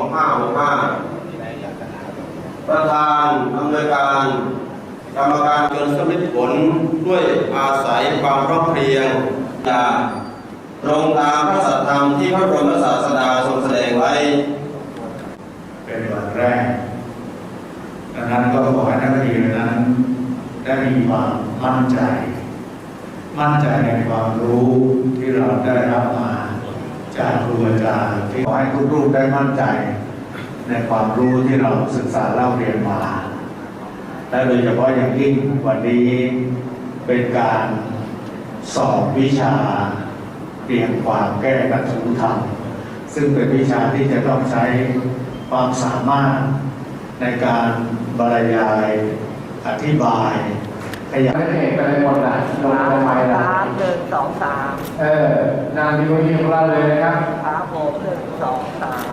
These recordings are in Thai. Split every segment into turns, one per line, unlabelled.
2565ประธานอำนวยการ กรรมการจนสำเร็จผลด้วยอาศัยความร้อมเรียงจากตรงตามพระสัทธรรมที่พระบรมศาสดาทรงแสดงไว้
เป็นวันแรกดังนั้นก็ขอให้นักเรียนนั้นได้มีความมั่นใจ มั่นใจในความรู้ที่เราได้รับมา จากครูอาจารย์ที่ขอให้ทุกรูปได้มั่นใจ ในความรู้ที่เราศึกษาเล่าเรียนมา และโดยเฉพาะอย่างยิ่งวันนี้เป็นการสอบวิชาเรียงความแก้นักสูธรรม ซึ่งเป็นวิชาที่จะต้องใช้ความสามารถในการบรรยายอธิบายขยาย
ไม่เอกไปเลยหมดนะลงทำไมล่ะ
สามหนึ่งสองสาม
เออ นานดีวันนี้ของเราเลยนะครับ
ครับผมหนึ่งสองสาม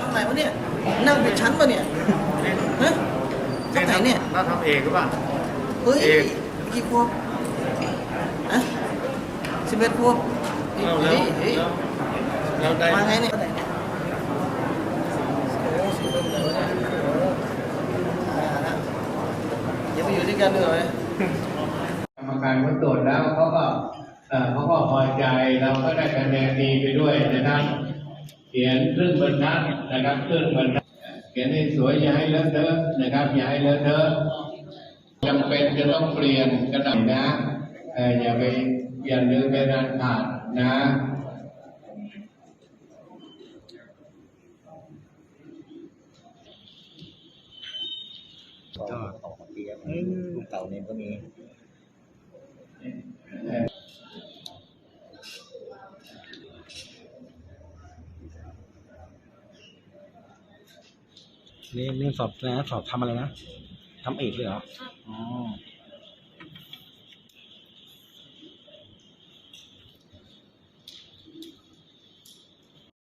ทำไมวะเนี่ย นั่งเป็นชั้นปะเนี่ยฮะตั้งไหนเนี่ย
น่าทำเองหรือเปล่า
เฮ้ย
เอก
กี่ขวบอะ สิบเอ็ดขวบเฮ้ยเฮ้ย
เราได้
มาไงเนี่ยตั้งไหนเนี่ยโอ้สิบเอ็ดเลยวะเนี่ยโอ้อ่านะอย่าไปอยู่ด้วยกันเลย
กรรมการเขาตรวจแล้วเขาก็เอ่อเขาก็พอใจเราก็ได้คะแนนดีไปด้วยนะครับ เขียนครึ่งบรรทัดนะครับครึ่งบรรทัดเขียนให้สวยอย่าให้เลอะเทอะนะครับอย่าให้เลอะเทอะจำเป็นจะต้องเปลี่ยนกระดาษนะเอออย่าไปอย่าลืมไปนานขาดนะ
ก็ของเปียกรุ่นเก่าเนี่ยก็มี
นี่นี่สอบนะสอบทำอะไรนะทำเอกเลยเหรออ๋อ